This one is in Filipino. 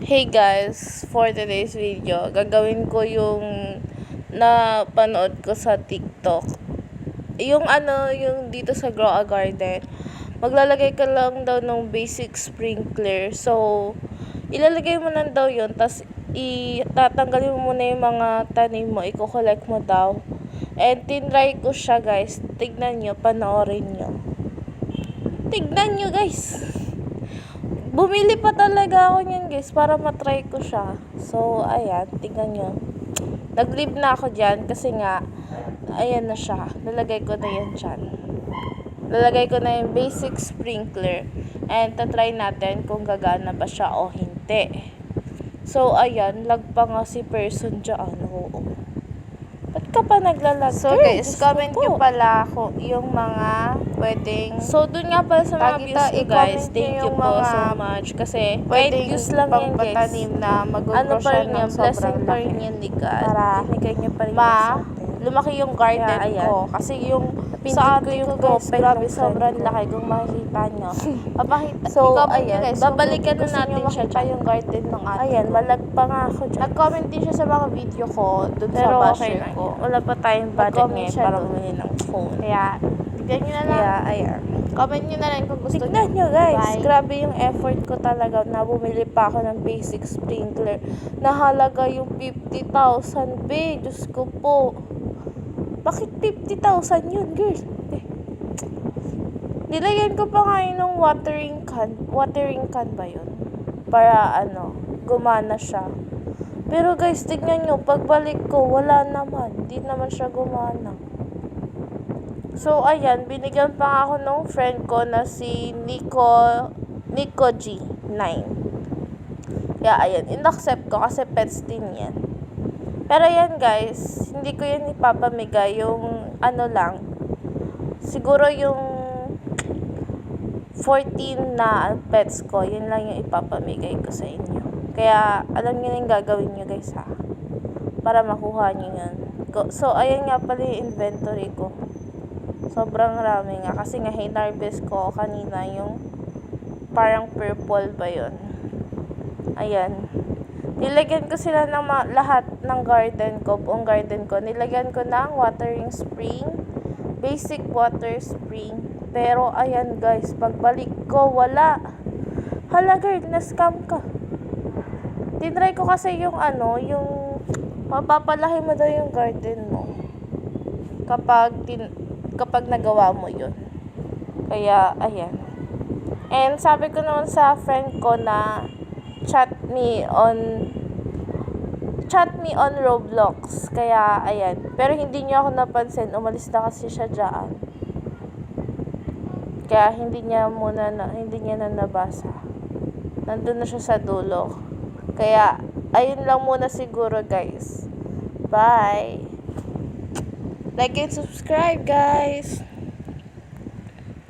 Hey guys, for today's video, gagawin ko yung napanood ko sa TikTok. Yung ano, yung dito sa Grow a Garden. Maglalagay ka lang daw ng basic sprinkler. So, ilalagay mo lang daw yun. Tapos, itatanggalin mo muna yung mga tanim mo. Iko-collect mo daw. And tinry ko siya guys. Tignan nyo, panoorin nyo. Tignan nyo guys. Bumili pa talaga ako niyan guys para matry ko siya. So, ayan, tingnan nyo. Nag-leave na ako dyan kasi nga, ayan na siya. Lalagay ko na yan dyan. Lalagay ko na yung basic sprinkler. And tatry natin kung gagana ba siya o hindi. So, ayan, lag pa nga si person dyan. Oo. Ba't ka pa naglalagay? So guys, comment nyo pala ako yung mga pwedeng So, dun nga pala sa mga views ko guys, thank nyo you po so much. Kasi, kahit views lang yan guys. na mag-grow Ano pa rin yan, blessing pa rin yan ni God. Para Binigay niya pa rin ma, sa atin. Lumaki yung garden ayan. ko. Kasi yung Napindot sa ko atin yung pen grabe ng sobrang laki kung makikita nyo. Papakita, So, i-comment nyo ayan, guys, babalikan na natin siya dyan. yung garden ng atin. Ayan, malag pa nga ako dyan. Nag-comment din siya sa mga video ko dun sa Pero okay basher lang. ko. Wala pa tayong budget ngayon para bumili ng phone. Kaya, tignan nyo na lang. Kaya, ayan. Comment nyo na lang kung gusto Tignan nyo guys, Bye. grabe yung effort ko talaga na bumili pa ako ng basic sprinkler. Nahalaga yung 50,000 be, Diyos ko po. Bakit 50,000 yun, girl? Eh. Nilagyan ko pa nga yun ng watering can. Watering can ba yun? Para ano, gumana siya. Pero guys, tignan nyo, pagbalik ko, wala naman. Di naman siya gumana. So, ayan, binigyan pa ako nung friend ko na si Nico, Nico G9. Kaya, ayan, in-accept ko kasi pets din yan. Pero yan guys, hindi ko yan ipapamigay yung ano lang. Siguro yung 14 na pets ko, yun lang yung ipapamigay ko sa inyo. Kaya, alam nyo na yung gagawin nyo guys ha. Para makuha nyo yun. So, ayan nga pala yung inventory ko. Sobrang rami nga. Kasi nga, hinarvest ko kanina yung parang purple ba yun. Ayan. Nilagyan ko sila ng lahat ng garden ko, buong garden ko. Nilagyan ko ng watering spring, basic water spring. Pero, ayan guys, pagbalik ko, wala. Hala girl, na-scam ka. Tinry ko kasi yung ano, yung mapapalaki mo daw yung garden mo. Kapag, tin, kapag nagawa mo yun. Kaya, ayan. And sabi ko naman sa friend ko na chat me on chat me on Roblox. Kaya, ayan. Pero hindi niya ako napansin. Umalis na kasi siya dyan. Kaya hindi niya muna na, hindi niya na nabasa. Nandun na siya sa dulo. Kaya, ayun lang muna siguro guys. Bye! Like and subscribe guys!